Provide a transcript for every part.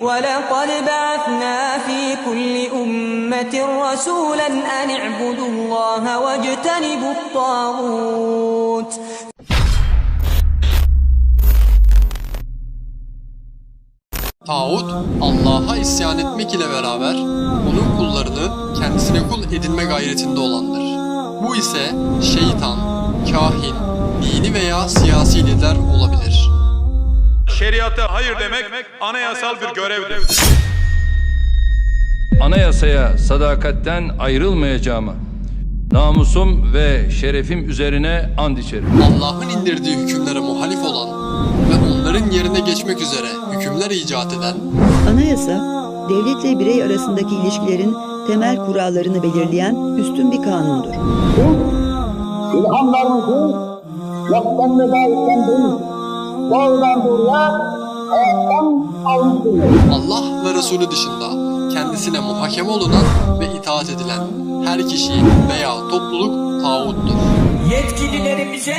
ولقد بعثنا في كل أمة رسولا أن اعبدوا الله واجتنبوا الطاغوت Tağut, Allah'a isyan etmek ile beraber onun kullarını kendisine kul edinme gayretinde olandır. Bu ise şeytan, kahin, dini veya siyasi lider olabilir. Şeriata hayır demek anayasal bir görevdir. Anayasaya sadakatten ayrılmayacağıma, namusum ve şerefim üzerine and içerim. Allah'ın indirdiği hükümlere muhalif olan ve onların yerine geçmek üzere hükümler icat eden, Anayasa, devletle birey arasındaki ilişkilerin temel kurallarını belirleyen üstün bir kanundur. İlhamlarımızı yoktan ve gayetten değil, doğrudan doğruya hayattan almıştır. Allah ve Resulü dışında kendisine muhakeme olunan ve itaat edilen her kişi veya topluluk tağuttur. yetkililerimize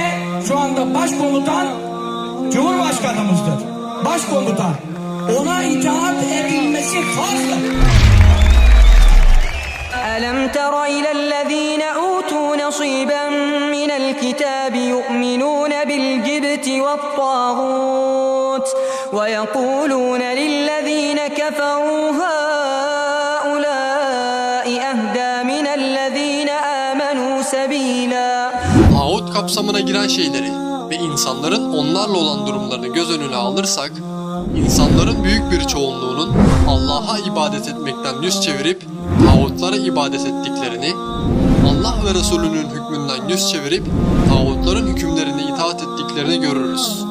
şu anda başkomutan Cumhurbaşkanımızdır. Başkomutan. Ona itaat edilmesi farzdır. ألم تر إلى الذين أوتوا نصيبا من الكتاب يؤمنون بالجبت والطاغوت ويقولون للذين كفروا هؤلاء أهدى من الذين آمنوا سبيلا Tağut kapsamına giren şeyleri ve insanların onlarla olan durumlarını göz önüne alırsak, insanların büyük bir çoğunluğunun Allah'a ibadet etmekten yüz çevirip tağutlara ibadet ettiklerini, Allah ve Resulünün hükmünden yüz çevirip tağutların hükümlerine itaat ettiklerini görürüz.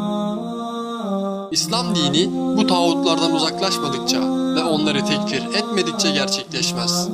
İslam dini bu tağutlardan uzaklaşmadıkça ve onları tekfir etmedikçe gerçekleşmez.